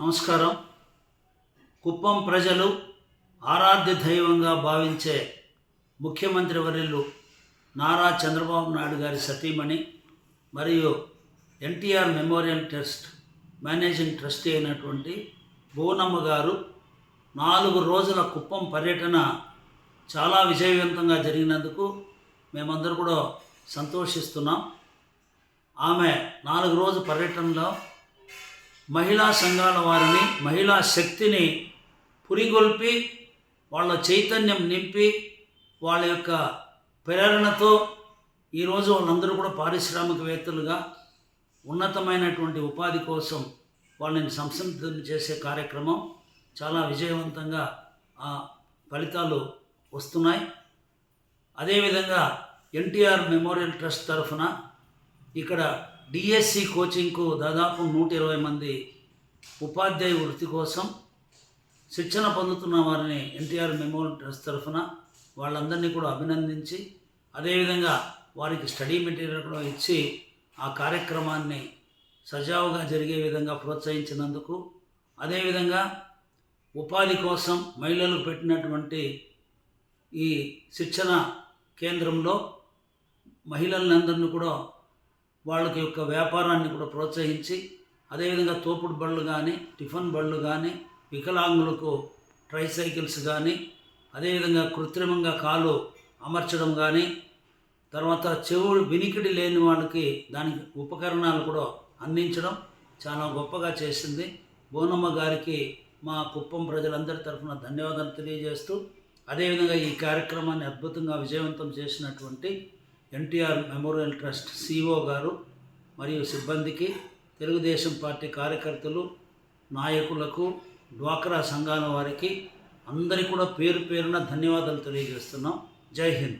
నమస్కారం. కుప్పం ప్రజలు ఆరాధ్య దైవంగా భావించే ముఖ్యమంత్రి వర్యులు నారా చంద్రబాబు నాయుడు గారి సతీమణి మరియు NTR memorial trust managing trustee అయినటువంటి భువనమ్మ గారు నాలుగు రోజుల కుప్పం పర్యటన చాలా విజయవంతంగా జరిగినందుకు మేమందరూ కూడా సంతోషిస్తున్నాం. ఆమె నాలుగు రోజు పర్యటనలో మహిళా సంఘాల వారిని మహిళా శక్తిని పురిగొల్పి వాళ్ళ చైతన్యం నింపి వాళ్ళ యొక్క ప్రేరణతో ఈరోజు వాళ్ళందరూ కూడా పారిశ్రామికవేత్తలుగా ఉన్నతమైనటువంటి ఉపాధి కోసం వాళ్ళని సంసిద్ధం చేసే కార్యక్రమం చాలా విజయవంతంగా ఆ ఫలితాలు వస్తున్నాయి. అదేవిధంగా ఎన్టీఆర్ మెమోరియల్ ట్రస్ట్ తరఫున ఇక్కడ డిఎస్సి కోచింగ్కు దాదాపు నూట ఇరవై మంది ఉపాధ్యాయ వృత్తి కోసం శిక్షణ పొందుతున్న వారిని ఎన్టీఆర్ మెమోరియల్ ట్రస్ట్ తరఫున వాళ్ళందరినీ కూడా అభినందించి అదేవిధంగా వారికి స్టడీ మెటీరియల్ కూడా ఇచ్చి ఆ కార్యక్రమాన్ని సజావుగా జరిగే విధంగా ప్రోత్సహించినందుకు అదేవిధంగా ఉపాధి కోసం మహిళలు పెట్టినటువంటి ఈ శిక్షణ కేంద్రంలో మహిళలందరినీ కూడా వాళ్ళకి యొక్క వ్యాపారాన్ని కూడా ప్రోత్సహించి అదేవిధంగా తోపుడు బళ్ళు కానీ టిఫిన్ బళ్ళు కానీ వికలాంగులకు ట్రైసైకిల్స్ కానీ అదేవిధంగా కృత్రిమంగా కాలు అమర్చడం కానీ తర్వాత చెవుడు వినికిడి లేని వాళ్ళకి దానికి ఉపకరణాలు కూడా అందించడం చాలా గొప్పగా చేసింది. బోనమ్మ గారికి మా కుప్పం ప్రజలందరి తరఫున ధన్యవాదాలు తెలియజేస్తూ అదేవిధంగా ఈ కార్యక్రమాన్ని అద్భుతంగా విజయవంతం చేసినటువంటి ఎన్టీఆర్ మెమోరియల్ ట్రస్ట్ సిఓ గారు మరియు సిబ్బందికి తెలుగుదేశం పార్టీ కార్యకర్తలు నాయకులకు డ్వాక్రా సంఘాల వారికి అందరికీ కూడా పేరు పేరున ధన్యవాదాలు తెలియజేస్తున్నాం. జై హింద్.